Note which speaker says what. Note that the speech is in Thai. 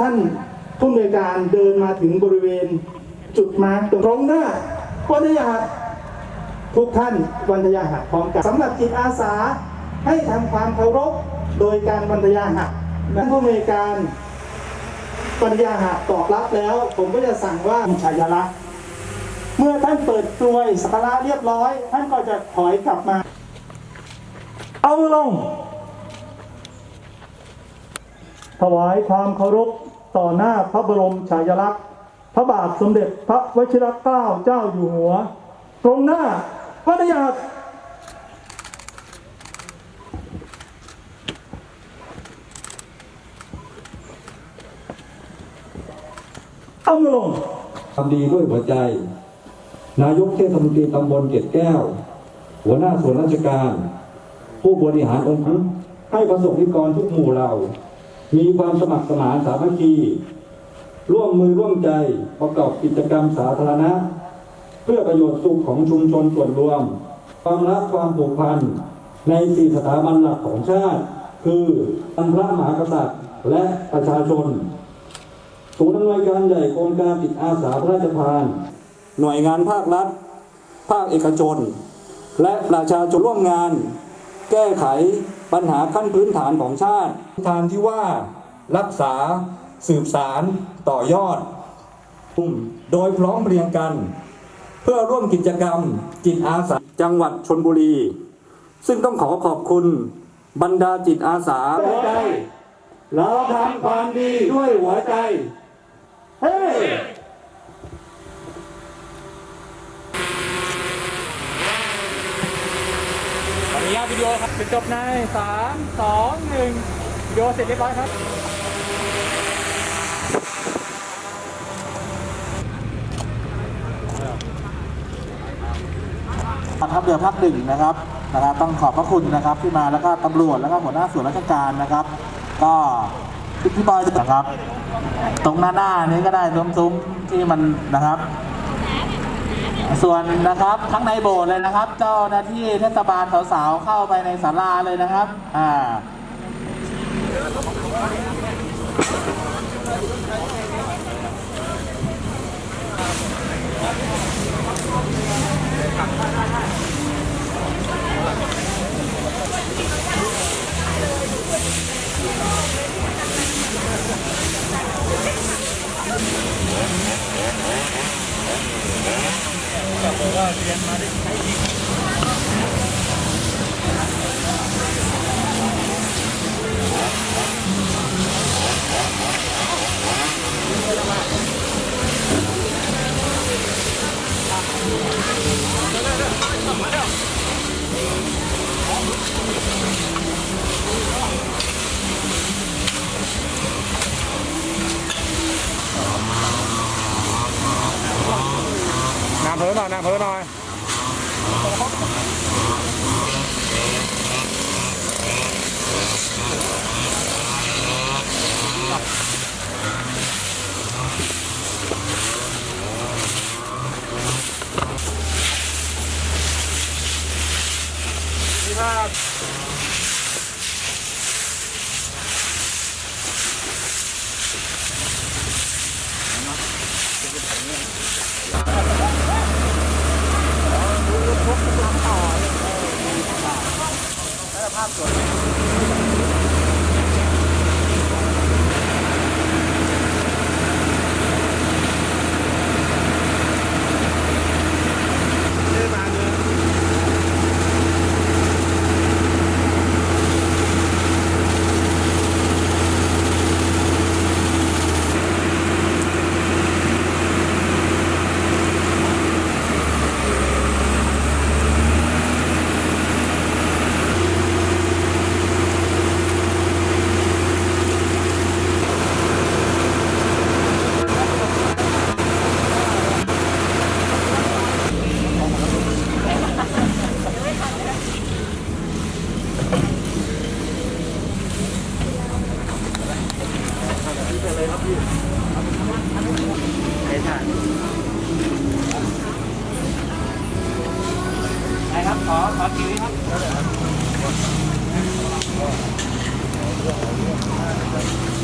Speaker 1: ท่านผู้อำนวยการเดินมาถึงบริเวณจุดมาร์กตรงหน้าวันทยาหัสทุกท่านวันทยาหัสพร้อมกันสำหรับจิตอาสาให้ทำความเคารพโดยการวันทยาหัสท่านผู้อำนวยการวันทยาหัสตอบรับแล้ว ผมก็จะสั่งว่าชายลักษณ์เมื่อท่านเปิดกลวยสักการะเรียบร้อย ท่านก็จะถอยกลับมา เอาลง ถวายความเคารพ ต่อหน้าพระบรมฉายาลักษณ์ พระบาทสมเด็จพระวชิรเกล้าเจ้าอยู่หัว ตรงหน้าวัดยาดเอามือลง
Speaker 2: ทำดีด้วยหัวใจ นายกเทศมนตรีตำบลเกตแก้ว หัวหน้าส่วนราชการ ผู้บริหารองค์กรให้ประสบนิกรทุกหมู่เหล่า มีความสมัครสมานสามัคคี ร่วมมือร่วมใจประกอบกิจกรรมสาธารณะ เพื่อประโยชน์สุขของชุมชนส่วนรวม ความรักความผูกพันในสี่สถาบันหลักของชาติ คืออันพระมหากษัตริย์และประชาชนศูนย์อำนวยการใหญ่โครงการจิตอาสาพระราชทาน หน่วยงานภาครัฐ ภาคเอกชน และประชาชนร่วมงาน แก้ไข ปัญหาขั้นพื้นฐานของชาติทานที่ว่ารักษาสืบสารต่อยอด โดยพร้อมเพรียงกัน เพื่อร่วมกิจกรรมจิตอาสาจังหวัดชนบุรี ซึ่งต้องขอขอบคุณบรรดาจิตอาสาใจเราทำความดีด้วยหัวใจ เฮ้
Speaker 3: ขออนุ ญาตวิดีโอครับจบในสามสองหนึ่งวิดีโอเสร็จเรียบร้อยครับ
Speaker 4: กอทัพเรือภาคหนึ่งนะครับนะครับ ต้องขอบพระคุณนะครับที่มาแล้วก็ตำรวจแล้วก็หัวหน้าส่วนราชการนะครับ ก็พี่พี่บอยนะครับ ตรงหน้าหน้านี้ก็ได้ซุ้มๆที่มันนะครับ ส่วนนะครับทั้งในโบสถ์เลยนะครับ เจ้าหน้าที่เทศบาลสาวๆเข้าไปในศาลาเลยนะครับอ่า เรีย
Speaker 3: นมาได้ใช้ดีเพิ่มาเร็ว หน่อยน้ำเพิ่มหน่อยนี่ครับ
Speaker 4: นะ ครับขอขอคิวครับ
Speaker 3: เ